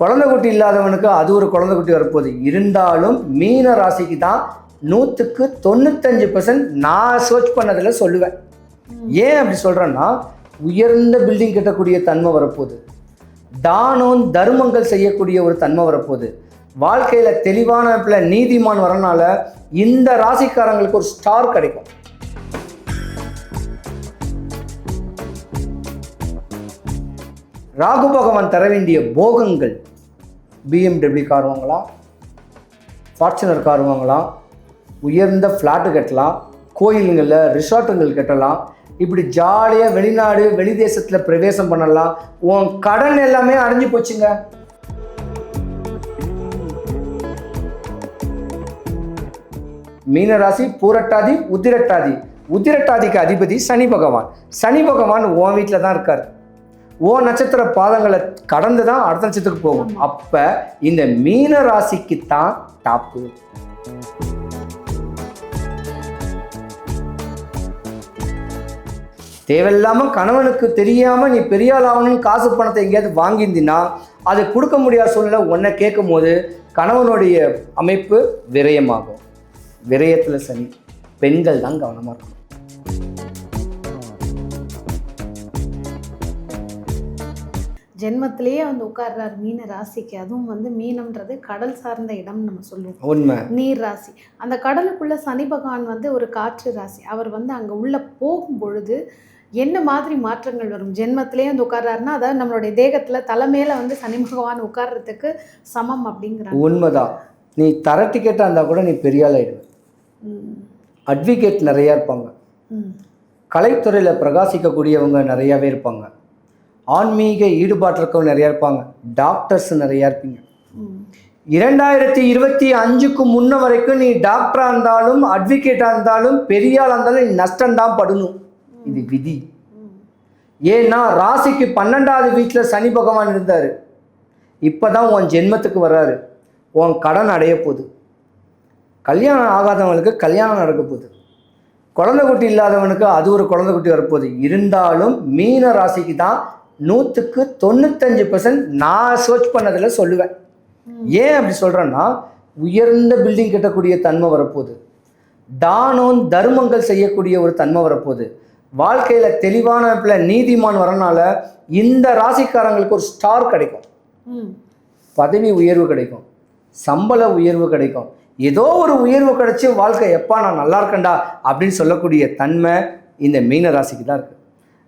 குழந்தை குட்டி இல்லாதவனுக்கு அது ஒரு குழந்தை குட்டி வரப்போகுது. இருந்தாலும் மீன ராசிக்கு தான் நூற்றுக்கு தொண்ணூத்தஞ்சு பர்சன்ட் நான் சர்ச் பண்ணதில் சொல்லுவேன். ஏன் அப்படி சொல்கிறேன்னா உயர்ந்த பில்டிங் கட்டக்கூடிய தன்மை வரப்போகுது. தானம் தர்மங்கள் செய்யக்கூடிய ஒரு தன்மை வரப்போகுது. வாழ்க்கையில் தெளிவான அமைப்புல நீதிமான் வரனால இந்த ராசிக்காரங்களுக்கு ஒரு ஸ்டார் கிடைக்கும். ராகு பகவான் தர வேண்டிய போகங்கள் பிஎம்டபிள்யூ கார் வாங்கலாம் ஃபார்ச்சுனர் கார் வாங்கலாம் உயர்ந்த ஃப்ளாட்டு கட்டலாம் கோயிலுங்களில் ரிசார்ட்டுங்கள் கட்டலாம் இப்படி ஜாலியாக வெளிநாடு வெளி தேசத்தில் பிரவேசம் பண்ணலாம். உன் கடன் எல்லாமே அடைஞ்சு போச்சுங்க. மீனராசி பூரட்டாதி உதிரட்டாதி. உதிரட்டாதிக்கு அதிபதி சனி பகவான். சனி பகவான் உன் வீட்டில் தான் இருக்கார். ஓ நட்சத்திர பாதங்களை கடந்து தான் அடுத்த நட்சத்திரத்துக்கு போகும். அப்ப இந்த மீன ராசிக்கு தான் டாப்பு தேவையில்லாம கணவனுக்கு தெரியாம நீ பெரிய ஆள் ஆகணும்னு காசு பணத்தை எங்கேயாவது வாங்கியிருந்தீன்னா அது கொடுக்க முடியாத சூழ்நிலை உன்னை கேட்கும் போது கணவனுடைய அமைப்பு விரயமாகும். விரயத்துல சனி. பெண்கள் தான் கவனமா இருக்கணும். ஜென்மத்திலேயே வந்து உட்கார்றாரு மீன ராசிக்கு. அதுவும் வந்து மீனம்ன்றது கடல் சார்ந்த இடம்னு நம்ம சொல்லுவோம். உண்மை. நீர் ராசி. அந்த கடலுக்குள்ள சனி பகவான் வந்து ஒரு காற்று ராசி. அவர் வந்து அங்க உள்ள போகும் பொழுது என்ன மாதிரி மாற்றங்கள் வரும்? ஜென்மத்திலேயே வந்து உட்கார்றாருன்னா அதாவது நம்மளுடைய தேகத்துல தலைமையில வந்து சனி பகவான் உட்கார்றதுக்கு சமம் அப்படிங்கிறாங்க. உண்மைதான். நீ தர டிக்கெட்டாக இருந்தால் கூட நீ பெரிய ஆள் ஆயிடுவ. ம், அட்வொகேட் நிறையா இருப்பாங்க. கலைத்துறையில் பிரகாசிக்கக்கூடியவங்க நிறையாவே இருப்பாங்க. ஆன்மீக ஈடுபாட்டு இருக்கவங்க நிறையா இருப்பாங்க. டாக்டர்ஸ் நிறையா இருப்பீங்க. இரண்டாயிரத்தி இருபத்தி அஞ்சுக்கு முன்ன வரைக்கும் நீ டாக்டராக இருந்தாலும் அட்வொகேட்டாக இருந்தாலும் பெரிய ஆளாக இருந்தாலும் நீ நஷ்டம்தான் படணும். இது விதி. ஏன்னா ராசிக்கு பன்னெண்டாவது வீட்டில் சனி பகவான் இருந்தார். இப்போ தான் உன் ஜென்மத்துக்கு வர்றாரு. உன் கடன் அடைய போகுது. கல்யாணம் ஆகாதவங்களுக்கு கல்யாணம் நடக்க போகுது. குழந்தை குட்டி இல்லாதவனுக்கு அது ஒரு குழந்தை குட்டி வரப்போகுது. இருந்தாலும் மீன ராசிக்கு தான் நூற்றுக்கு தொண்ணூத்தஞ்சு பர்சன்ட் நான் சர்ச் பண்ணதில் சொல்லுவேன். ஏன் அப்படி சொல்கிறேன்னா உயர்ந்த பில்டிங் கட்டக்கூடிய தன்மை வரப்போகுது. தானம் தர்மங்கள் செய்யக்கூடிய ஒரு தன்மை வரப்போகுது. வாழ்க்கையில் தெளிவான நீதிமான் வரனால இந்த ராசிக்காரங்களுக்கு ஒரு ஸ்டார் கிடைக்கும். பதவி உயர்வு கிடைக்கும். சம்பள உயர்வு கிடைக்கும். ஏதோ ஒரு உயர்வு கிடைச்சி வாழ்க்கை எப்பா நான் நல்லா இருக்கேன்டா அப்படின்னு சொல்லக்கூடிய தன்மை இந்த மீன ராசிக்கு தான் இருக்குது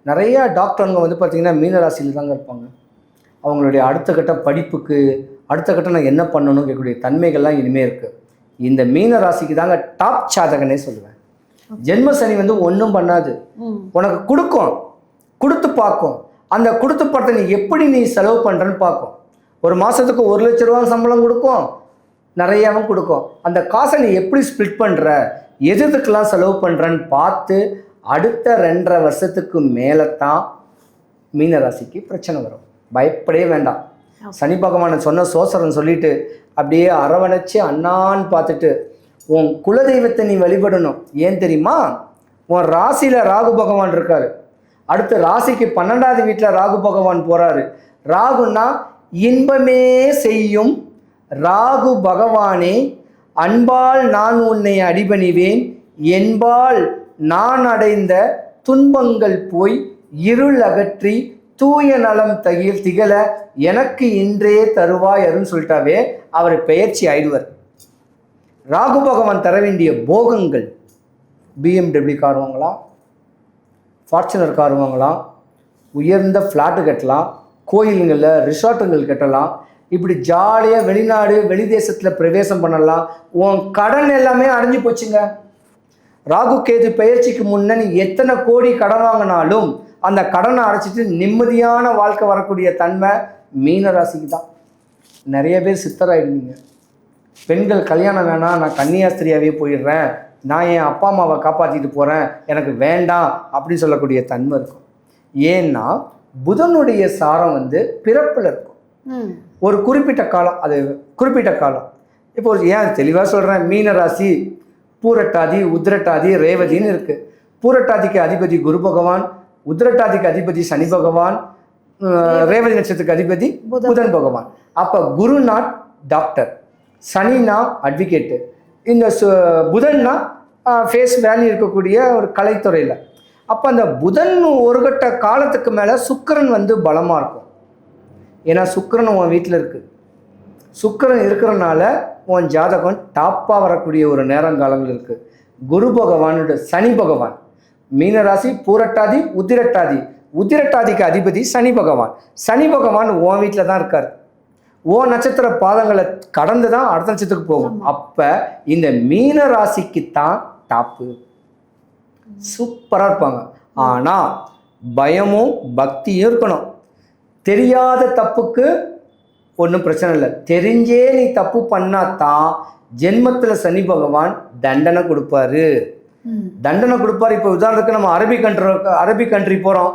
நிறையா டாக்டருங்க வந்து பார்த்திங்கன்னா மீன ராசியில் தாங்க இருப்பாங்க. அவங்களுடைய அடுத்த கட்ட படிப்புக்கு அடுத்த கட்டம் நான் என்ன பண்ணணும் கேட்கக்கூடிய தன்மைகள்லாம் இனிமேல் இருக்குது இந்த மீன ராசிக்கு தாங்க டாப் சாதகனே சொல்லுவேன். ஜென்ம சனி வந்து ஒன்றும் பண்ணாது. உனக்கு கொடுக்கும். கொடுத்து பார்க்கும். அந்த கொடுத்து படத்தை நீ எப்படி நீ செலவு பண்ணுறன்னு பார்க்கும். ஒரு மாதத்துக்கு ஒரு லட்ச ரூபா சம்பளம் கொடுக்கும். நிறையாவும் கொடுக்கும். அந்த காசை நீ எப்படி ஸ்ப்ளிட் பண்ணுற எது எதுக்கெல்லாம் செலவு பண்ணுறன்னு பார்த்து அடுத்த ரெண்டரை வருஷத்துக்கு மேலே தான் மீனராசிக்கு பிரச்சனை வரும். பயப்படவே வேண்டாம். சனி பகவானை சொன்ன சோசரன் சொல்லிட்டு அப்படியே அரவணைச்சு அண்ணான்னு பார்த்துட்டு உன் குலதெய்வத்தை நீ வழிபடணும். ஏன் தெரியுமா? உன் ராசியில் ராகு பகவான் இருக்காரு. அடுத்து ராசிக்கு பன்னெண்டாவது வீட்டில் ராகு பகவான் போறாரு. ராகுன்னா இன்பமே செய்யும். ராகு பகவானே அன்பால் நான் உன்னை அடிபணிவேன். என்பால் நான் அடைந்த துன்பங்கள் போய் இருள் அகற்றி தூய நலம் தகில் திகழ எனக்கு இன்றே தருவாய் அருன்னு சொல்லிட்டாவே அவர் பெயர்ச்சி ஆயிடுவர். ராகு பகவான் தர வேண்டிய போகங்கள் பிஎம்டபிள்யூ கார் வாங்கலாம் ஃபார்ச்சுனர் கார் வாங்கலாம் உயர்ந்த ஃப்ளாட்டு கட்டலாம் கோயிலுங்களில் ரிசார்ட்டுங்கள் கட்டலாம் இப்படி ஜாலியாக வெளிநாடு வெளி தேசத்தில் பிரவேசம் பண்ணலாம். உன் கடன் எல்லாமே அடைஞ்சு போச்சுங்க. ராகு கேது பெயர்ச்சிக்கு முன்ன நீ எத்தனை கோடி கடன் வாங்கினாலும் அந்த கடனை அடைச்சிட்டு நிம்மதியான வாழ்க்கை வரக்கூடிய தன்மை மீன ராசிக்கு தான் நிறைய பேர் சித்தராயிடுவீங்க. பெண்கள் கல்யாணம் வேணாம் நான் கன்னியாஸ்திரியாவே போயிடுறேன் நான் என் அப்பா அம்மாவை காப்பாற்றிட்டு போகிறேன் எனக்கு வேண்டாம் அப்படின்னு சொல்லக்கூடிய தன்மை இருக்கும். ஏன்னா புதனுடைய சாரம் வந்து பிறப்பில் இருக்கும். ஒரு குறிப்பிட்ட காலம் அது குறிப்பிட்ட காலம். இப்போ ஒரு ஏன் தெளிவாக சொல்கிறேன் மீன ராசி பூரட்டாதி உத்திரட்டாதி ரேவதின்னு இருக்குது பூரட்டாதிக்கு அதிபதி குரு பகவான் உத்திரட்டாதிக்கு அதிபதி சனி பகவான் ரேவதி. நட்சத்திரத்துக்கு அதிபதி புதன். பகவான். அப்போ குருனா டாக்டர் சனினா அட்வொகேட்டு இந்த சு புதன்னா ஃபேஸ் வேல்யூ இருக்கக்கூடிய ஒரு கலைத்துறையில். அப்போ அந்த புதன் ஒரு கட்ட காலத்துக்கு மேலே சுக்கிரன் வந்து பலமாக இருக்கும். ஏன்னா சுக்கிரன் உன் வீட்டில் இருக்குது சுக்கிரன் இருக்கிறனால உன் ஜாதகம் டாப்பாக வரக்கூடிய ஒரு நேரங்காலங்கள் இருக்குது குரு பகவானோட சனி பகவான். மீனராசி பூரட்டாதி உத்திரட்டாதி. உத்திரட்டாதிக்கு அதிபதி சனி பகவான். சனி பகவான் உன் வீட்டில் தான் இருக்கார். ஓ நட்சத்திர பாதங்களை கடந்து தான் அடுத்த நட்சத்திரத்துக்கு போகும். அப்போ இந்த மீன ராசிக்கு தான் டாப்பு சூப்பராக இருப்பாங்க. ஆனால் பயமும் பக்தியும் இருக்கணும். தெரியாத தப்புக்கு ஒன்றும் பிரச்சனை இல்லை. தெரிஞ்சே நீ தப்பு பண்ணாதான் ஜென்மத்தில் சனி பகவான் தண்டனை கொடுப்பாரு. தண்டனை கொடுப்பாரு. இப்போ உதாரணத்துக்கு நம்ம அரபி கண்ட்ரி அரபி கண்ட்ரி போகிறோம்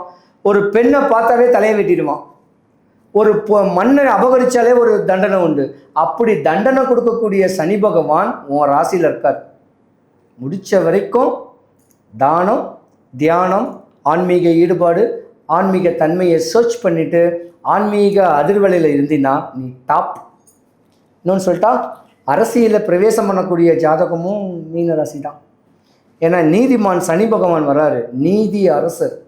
ஒரு பெண்ணை பார்த்தாவே தலையை வெட்டிடுவான். ஒரு மண்ணை அபகரிச்சாலே ஒரு தண்டனை உண்டு. அப்படி தண்டனை கொடுக்கக்கூடிய சனி பகவான் உன் ராசியில் இருக்கார். முடிச்ச வரைக்கும் தானம் தியானம் ஆன்மீக ஈடுபாடு ஆன்மீக தன்மையை சர்ச் பண்ணிட்டு ஆன்மீக அதிர்வலையில் இருந்தினா நீ டாப் இன்னொன்று சொல்லிட்டா அரசியலில் பிரவேசம் பண்ணக்கூடிய ஜாதகமும் மீன ராசி தான் ஏன்னா நீதிமான் சனி பகவான் வராரு. நீதி அரசர்.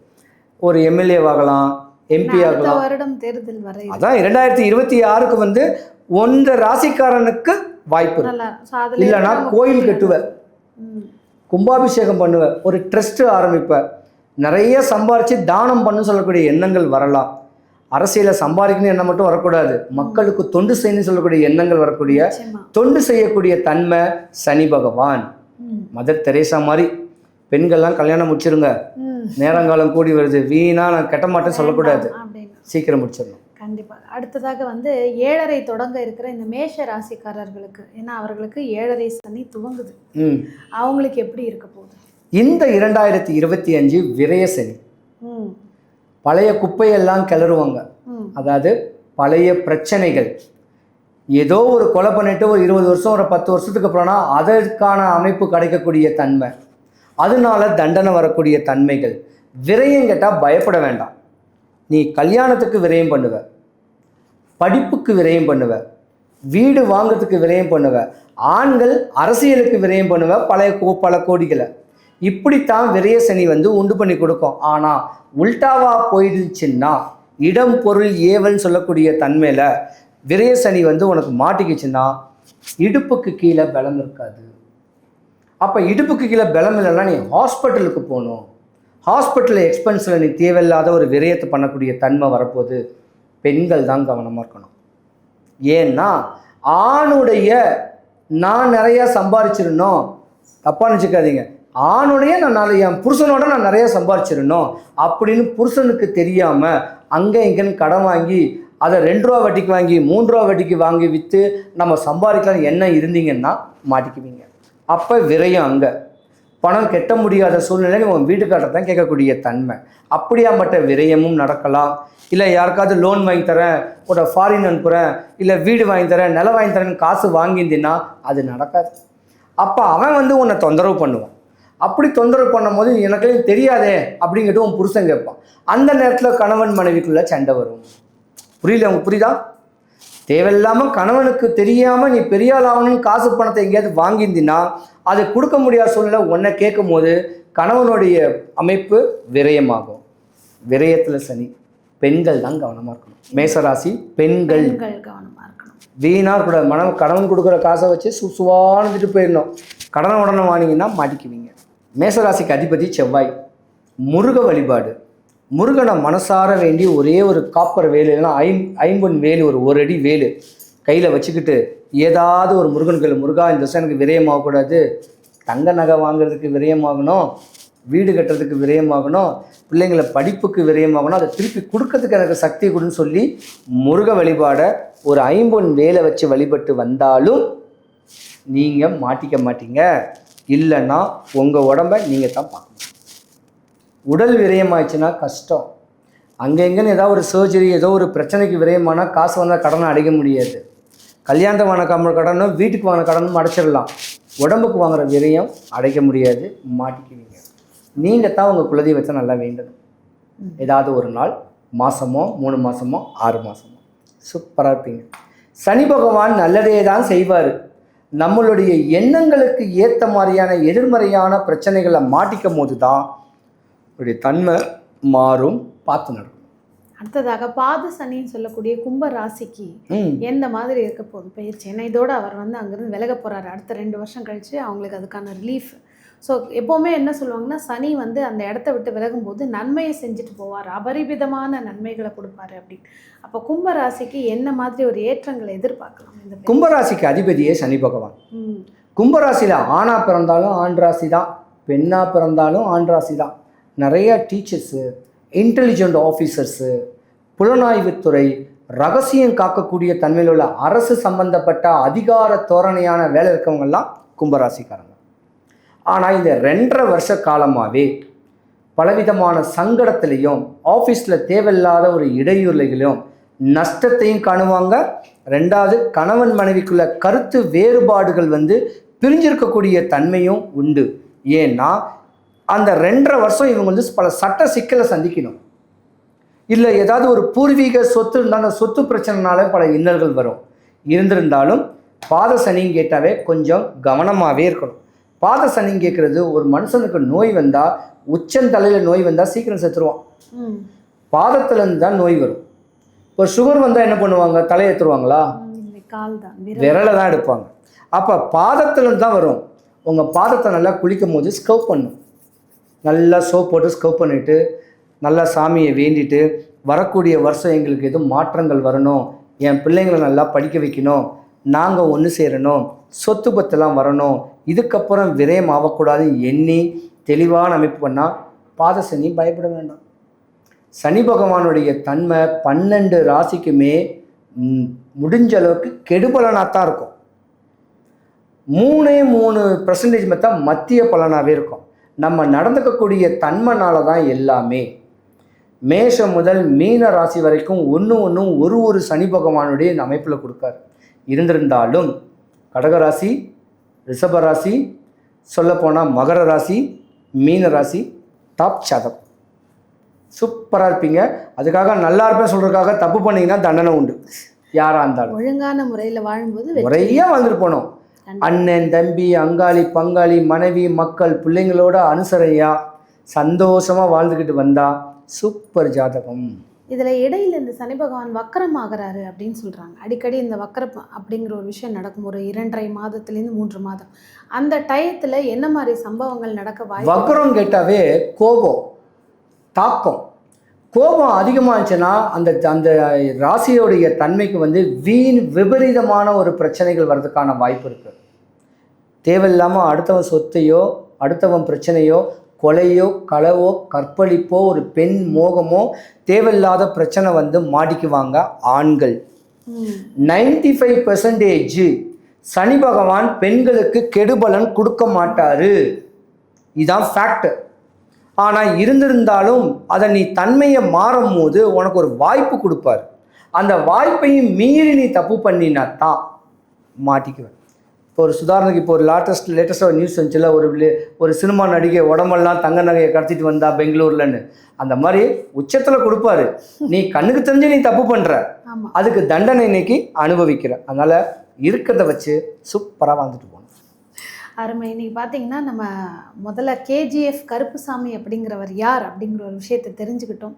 ஒரு எம்எல்ஏவாகலாம் எம்பி ஆகலாம். வருடம் தேர்தல் வர. அதான் இரண்டாயிரத்தி இருபத்தி ஆறுக்கு வந்து ஒன்ற ராசிக்காரனுக்கு வாய்ப்பு இல்லைன்னா கோயில். கட்டுவ. கும்பாபிஷேகம் பண்ணுவ. ஒரு ட்ரஸ்ட் ஆரம்பிப்ப. நிறைய சம்பாரிச்சு தானம் பண்ணு சொல்லக்கூடிய எண்ணங்கள் வரலாம். அரசியலை சம்பாதிக்கணும் எண்ணம் மட்டும் வரக்கூடாது. மக்களுக்கு தொண்டு செய்யணும்னு சொல்லக்கூடிய எண்ணங்கள் வரக்கூடிய. தொண்டு செய்யக்கூடிய தன்மை சனி பகவான். மதர் தெரேசா மாதிரி பெண்கள்லாம் கல்யாணம் முடிச்சிருங்க. நேரங்காலம் கூடி வருது. வீணா நான் கெட்ட மாட்டேன்னு சொல்லக்கூடாது. சீக்கிரம் முடிச்சிடணும். கண்டிப்பா. அடுத்ததாக வந்து ஏழரை தொடங்க இருக்கிற இந்த மேஷ ராசிக்காரர்களுக்கு ஏன்னா அவர்களுக்கு ஏழரை சனி துவங்குது. அவங்களுக்கு எப்படி இருக்க போகுது? இந்த இரண்டாயிரத்தி இருபத்தி அஞ்சு விரய சனி. பழைய குப்பையெல்லாம் கிளறுவாங்க. அதாவது பழைய பிரச்சனைகள். ஏதோ ஒரு கொலை பண்ணிட்டு ஒரு இருபது வருஷம் ஒரு பத்து வருஷத்துக்கு அப்புறம்னா அதற்கான அமைப்பு கிடைக்கக்கூடிய தன்மை. அதனால தண்டனை வரக்கூடிய தன்மைகள். விரயம் கேட்டால் பயப்பட வேண்டாம். நீ கல்யாணத்துக்கு விரயம் பண்ணுவ. படிப்புக்கு விரயம் பண்ணுவ. வீடு வாங்குறதுக்கு விரயம் பண்ணுவ. ஆண்கள் அரசியலுக்கு விரயம் பண்ணுவ. பழைய பல கோடிகளை. இப்படித்தான் விரயசனி வந்து உண்டு பண்ணி கொடுக்கும். ஆனால் உல்டாவா போயிடுச்சுன்னா இடம் பொருள் ஏவல்னு சொல்லக்கூடிய தன்மையில் விரயசனி வந்து உனக்கு மாட்டிக்கிச்சுன்னா இடுப்புக்கு கீழே பலம் இருக்காது. அப்போ இடுப்புக்கு கீழே பலம் இல்லைன்னா நீ ஹாஸ்பிட்டலுக்கு போகணும். ஹாஸ்பிட்டல் எக்ஸ்பென்ஸில் நீ தேவையில்லாத ஒரு விரயத்தை பண்ணக்கூடிய தன்மை வரப்போகுது. பெண்கள் தான் கவனமாக இருக்கணும். ஏன்னா ஆணுடைய நான் நிறையா சம்பாரிச்சிருந்தோம். தப்பாக நினச்சிக்காதீங்க. ஆணுடைய நான் நிறைய என் புருஷனோட நான் நிறைய சம்பாரிச்சிருந்தோம். அப்படின்னு புருஷனுக்கு தெரியாமல் அங்கே இங்கேன்னு கடன் வாங்கி அதை ரெண்டு ரூபா வட்டிக்கு வாங்கி மூன்று ரூபா வட்டிக்கு வாங்கி விற்று நம்ம சம்பாதிக்கலாம் என்ன இருந்தீங்கன்னா மாட்டிக்குவீங்க. அப்போ விரயம் அங்கே. பணம் கெட்ட முடியாத சூழ்நிலையில் உன் வீட்டுக்காரர் தான் கேட்கக்கூடிய தன்மை. அப்படியாப்பட்ட விரயமும் நடக்கலாம். இல்லை யாருக்காவது லோன் வாங்கி தரேன் ஒரு ஃபாரின் அனுப்புகிறேன் இல்லை வீடு வாங்கி தரேன் நிலம் வாங்கி தரேன்னு காசு வாங்கியிருந்தீங்கன்னா அது நடக்காது. அப்போ அவன் வந்து உன்னை தொந்தரவு பண்ணுவான். அப்படி தொந்தரவு பண்ணும்போது எனக்கு தெரியாதே அப்படிங்கிட்டு உன் புருஷன் கேட்பான். அந்த நேரத்தில் கணவன் மனைவிக்குள்ள சண்டை வரும். புரியல உங்களுக்கு புரியுதா? தேவையில்லாமல் கணவனுக்கு தெரியாமல் நீ பெரிய ஆள் ஆகணும்னு காசு பணத்தை எங்கேயாவது வாங்கியிருந்தீன்னா அதை கொடுக்க முடியாத சூழ்நிலை உன்னை கேட்கும் போது கணவனுடைய அமைப்பு விரயமாகும். விரயத்தில் சனி பெண்கள் தான் கவனமாக இருக்கணும். மேசராசி பெண்கள். பெண்கள் கவனமா இருக்கணும். வீணாக இருக்கக்கூடாது. மனம் கடன் கொடுக்குற காசை வச்சு சுசுவானுட்டு போயிடணும். கடனை உடனே வாங்கினீங்கன்னா மாட்டிக்குவீங்க மேசராசிக்கு அதிபதி செவ்வாய். முருக வழிபாடு. முருகனை மனசார வேண்டி ஒரே ஒரு காப்பர் வேலு இல்லைன்னா ஐம் ஐம்பொன் வேலு ஒரு ஒரு அடி வேலு. கையில் வச்சுக்கிட்டு ஏதாவது ஒரு முருகன்கள் முருகா இந்த வருஷம் எனக்கு விரயமாகக்கூடாது. தங்க நகை வாங்குறதுக்கு விரயமாகணும். வீடு கட்டுறதுக்கு விரயமாகணும். பிள்ளைங்களை படிப்புக்கு விரயமாகணும். அதை திருப்பி கொடுக்கறதுக்கு எனக்கு சக்தி கொடுன்னு சொல்லி முருக வழிபாடை ஒரு ஐம்பொன் வேலை வச்சு வழிபட்டு வந்தாலும் நீங்கள் மாட்டிக்க மாட்டீங்க. இல்லைன்னா உங்கள் உடம்ப நீங்கள் தான் பார்க்கணும். உடல் விரயமாயிடுச்சுன்னா கஷ்டம். அங்கே எங்கேன்னு ஏதாவது ஒரு சர்ஜரி ஏதோ ஒரு பிரச்சனைக்கு விரயமானா காசு வந்தால் கடனை அடைக்க முடியாது. கல்யாணத்தை வாங்கின கடனும் வீட்டுக்கு வாங்கின கடனும் அடைச்சிடலாம். உடம்புக்கு வாங்குகிற விரயம் அடைக்க முடியாது மாட்டிக்குவீங்க. நீங்கள் தான் உங்கள் குலதெய்வத்தை நல்லா வேண்டணும். ஏதாவது ஒரு நாள் மாதமோ மூணு மாதமோ ஆறு மாதமோ சூப்பராக இருப்பீங்க. சனி பகவான் நல்லதே தான் செய்வார். நம்மளுடைய எண்ணங்களுக்கு ஏற்ற மாதிரியான எதிர்மறையான பிரச்சனைகளை மாட்டிக்கும் போது தான் உடைய தன்மை மாறும் பார்த்து நடக்கும். அடுத்ததாக பாத சனின்னு சொல்லக்கூடிய கும்ப ராசிக்கு எந்த மாதிரி இருக்க போகுது? பயிற்சி. ஏன்னா இதோட அவர் வந்து அங்கேருந்து விலக போகிறாரு அடுத்த ரெண்டு வருஷம் கழிச்சு அவங்களுக்கு அதுக்கான ரிலீஃப் ஸோ எப்போவுமே என்ன சொல்லுவாங்கன்னா சனி வந்து அந்த இடத்த விட்டு விலகும்போது நன்மையை செஞ்சுட்டு போவார். அபரிவிதமான நன்மைகளை கொடுப்பாரு அப்படின்னு அப்போ கும்ப ராசிக்கு என்ன மாதிரி ஒரு ஏற்றங்களை எதிர்பார்க்கலாம் இந்த? கும்பராசிக்கு அதிபதியே சனி பகவான். கும்பராசியில் ஆணாக பிறந்தாலும் ஆண் ராசி தான். பெண்ணாக பிறந்தாலும் ஆண் ராசி தான். நிறைய டீச்சர்ஸு இன்டெலிஜென்ட் ஆஃபீஸர்ஸு புலனாய்வுத்துறை ரகசியம் காக்கக்கூடிய தன்மையில் உள்ள அரசு சம்பந்தப்பட்ட அதிகார தோரணையான வேலை இருக்கவங்கெல்லாம் கும்பராசிக்காரங்க. ஆனால் இந்த ரெண்டரை வருஷ காலமாகவே பலவிதமான சங்கடத்திலையும் ஆஃபீஸில் தேவையில்லாத ஒரு இடையூறுகளையும் நஷ்டத்தையும் காணுவாங்க. ரெண்டாவது கணவன் மனைவிக்குள்ள கருத்து வேறுபாடுகள் வந்து பிரிஞ்சிருக்கக்கூடிய தன்மையும் உண்டு. ஏன்னா அந்த ரெண்டரை வருஷம் இவங்க வந்து பல சட்ட சிக்கலை சந்திக்கணும். இல்லை ஏதாவது ஒரு பூர்வீக சொத்து இருந்தால் அந்த சொத்து பிரச்சனைனால பல இன்னல்கள் வரும். இருந்திருந்தாலும் பாத சனின்னு கேட்டாவே கொஞ்சம் கவனமாகவே இருக்கணும். பாத சனின்னு கேட்குறது ஒரு மனுஷனுக்கு நோய் வந்தால் உச்சந்தலையில் நோய் வந்தால் சீக்கிரம் செத்துருவான். பாதத்துலேருந்து தான் நோய் வரும். இப்போ சுகர் வந்தால் என்ன பண்ணுவாங்க? தலையை ஏற்றுருவாங்களா விரலை. தான் எடுப்பாங்க. அப்போ பாதத்துலேருந்து தான் வரும். உங்கள் பாதத்தை நல்லா குளிக்கும் போது ஸ்கவ் பண்ணும். நல்லா சோப் போட்டு ஸ்கவ் பண்ணிவிட்டு நல்லா சாமியை வேண்டிட்டு வரக்கூடிய வருஷம் எங்களுக்கு எதுவும் மாற்றங்கள் வரணும். என் பிள்ளைங்களை நல்லா படிக்க வைக்கணும். நாங்கள் ஒன்று சேரணும். சொத்து பத்தெல்லாம் வரணும். இதுக்கப்புறம் விரயம் ஆகக்கூடாதுன்னு எண்ணி தெளிவான அமைப்பு பண்ணால் பாத சனி பயப்பட வேண்டாம். சனி பகவானுடைய தன்மை பன்னெண்டு ராசிக்குமே முடிஞ்ச அளவுக்கு கெடுபலனாக தான் இருக்கும். மூணே மூணு பர்சன்டேஜ் மத்தா மத்திய பலனாகவே இருக்கும். நம்ம நடந்துக்கக்கூடிய தன்மைனால தான் எல்லாமே. மேஷம் முதல் மீன ராசி வரைக்கும் ஒன்று ஒன்றும் ஒரு ஒரு சனி பகவானுடைய இந்த அமைப்பில் கொடுக்காரு இருந்திருந்தாலும் கடகராசி ரிஷபராசி சொல்லப்போனால் மகர ராசி மீன ராசி டாப் சதம் சூப்பராக இருப்பீங்க. அதுக்காக நல்லா இருப்பேன் சொல்கிறதுக்காக தப்பு பண்ணீங்கன்னா தண்டனை உண்டு. யாராக இருந்தாலும். ஒழுங்கான முறையில் வாழும்போது. முறையாக வந்துட்டு போனோம். அண்ணன் தம்பி அங்காளி பங்காளி மனைவி மக்கள் பிள்ளைங்களோட அனுசரையா சந்தோஷமா வாழ்ந்துக்கிட்டு வந்தா சூப்பர் ஜாதகம். இதுல இடையில இந்த சனி பகவான் வக்கரமாகிறாரு ஆகுறாரு அப்படின்னு சொல்றாங்க. அடிக்கடி இந்த வக்கரம் அப்படிங்கிற ஒரு விஷயம் நடக்கும். ஒரு இரண்டரை மாதத்துலேருந்து மூன்று மாதம். அந்த டயத்தில் என்ன மாதிரி சம்பவங்கள் நடக்க வாய்ப்பு வக்கரம் கேட்டாவே கோபம் தாக்கம். கோபம் அதிகமாக இருந்துச்சுன்னா அந்த அந்த ராசியோடைய தன்மைக்கு வந்து வீண் விபரீதமான ஒரு பிரச்சனைகள் வர்றதுக்கான வாய்ப்பு இருக்கு. தேவையில்லாமல் அடுத்தவன் சொத்தையோ அடுத்தவன் பிரச்சனையோ கொலையோ களவோ கற்பழிப்போ ஒரு பெண் மோகமோ தேவையில்லாத பிரச்சனை வந்து மாட்டிக்குவாங்க ஆண்கள். நைன்டி ஃபைவ் பர்சன்டேஜ் சனி பகவான் பெண்களுக்கு கெடுபலன் கொடுக்க மாட்டாரு. இதுதான் ஃபேக்ட் ஆனால் இருந்திருந்தாலும் அதை நீ தன்மையை மாறும் போது உனக்கு ஒரு வாய்ப்பு கொடுப்பார். அந்த வாய்ப்பையும் மீறி நீ தப்பு பண்ணினா தான் மாட்டிக்குவேன் இப்போ ஒரு சுதாரணத்துக்கு இப்போ ஒரு லேட்டஸ்ட் லேட்டஸ்ட்டாக ஒரு நியூஸ் வந்துச்சுல ஒரு ஒரு சினிமா நடிகை உடம்பெல்லாம் தங்க நகையை கடத்திட்டு வந்தா பெங்களூர்லன்னு. அந்த மாதிரி உச்சத்தில் கொடுப்பாரு. நீ கண்ணுக்கு தெரிஞ்சு நீ தப்பு பண்ணுற அதுக்கு தண்டனை இன்னைக்கு அனுபவிக்கிற. அதனால் இருக்கிறத வச்சு சூப்பராக வாழ்ந்துட்டு அருமை. இன்னைக்கு பார்த்தீங்கன்னா நம்ம முதல்ல கேஜிஎஃப் கருப்புசாமி அப்படிங்கிறவர் யார் அப்படிங்கிற ஒரு விஷயத்தை தெரிஞ்சுக்கிட்டோம்.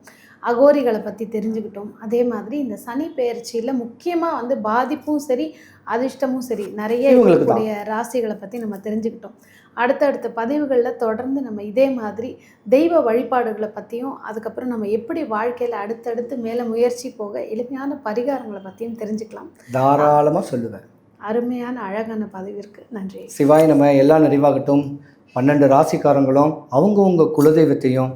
அகோரிகளை பற்றி தெரிஞ்சுக்கிட்டோம். அதே மாதிரி இந்த சனி பெயர்ச்சியில் முக்கியமாக வந்து பாதிப்பும் சரி அதிர்ஷ்டமும் சரி நிறைய. இருக்கக்கூடிய ராசிகளை பற்றி நம்ம தெரிஞ்சுக்கிட்டோம். அடுத்தடுத்த பதிவுகளில் தொடர்ந்து நம்ம இதே மாதிரி தெய்வ வழிபாடுகளை பற்றியும் அதுக்கப்புறம் நம்ம எப்படி வாழ்க்கையில் அடுத்தடுத்து மேலே முயற்சி போக எளிமையான பரிகாரங்களை பற்றியும் தெரிஞ்சுக்கலாம். தாராளமாக சொல்லுவேன். அருமையான அழகான பதிவிற்கு நன்றி. சிவாய் நம்ம எல்லாம் நிறைவாகட்டும். பன்னெண்டு ராசிக்காரங்களும் அவங்கவுங்க குலதெய்வத்தையும்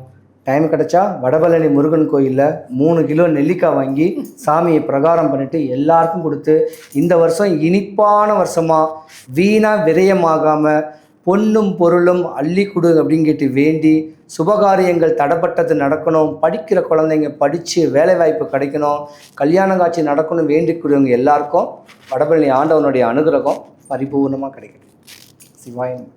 டைம் கிடச்சா வடபழனி முருகன் கோயிலில் மூணு கிலோ நெல்லிக்காய் வாங்கி சாமியை பிரகாரம் பண்ணிட்டு எல்லாருக்கும் கொடுத்து இந்த வருஷம் இனிப்பான வருஷமாக வீணாக விரயமாகாமல் பொன்னும் பொருளும் அள்ளி கொடு அப்படின்னு கேட்டு வேண்டி சுபகாரியங்கள் தடப்பட்டது நடக்கணும். படிக்கிற குழந்தைங்க படித்து வேலைவாய்ப்பு கிடைக்கணும். கல்யாண காட்சி நடக்கணும் வேண்டிக்கூடியவங்க எல்லாருக்கும். வடபழனி ஆண்டவனுடைய அனுகிரகம் பரிபூர்ணமாக கிடைக்கும் சிவாயம்.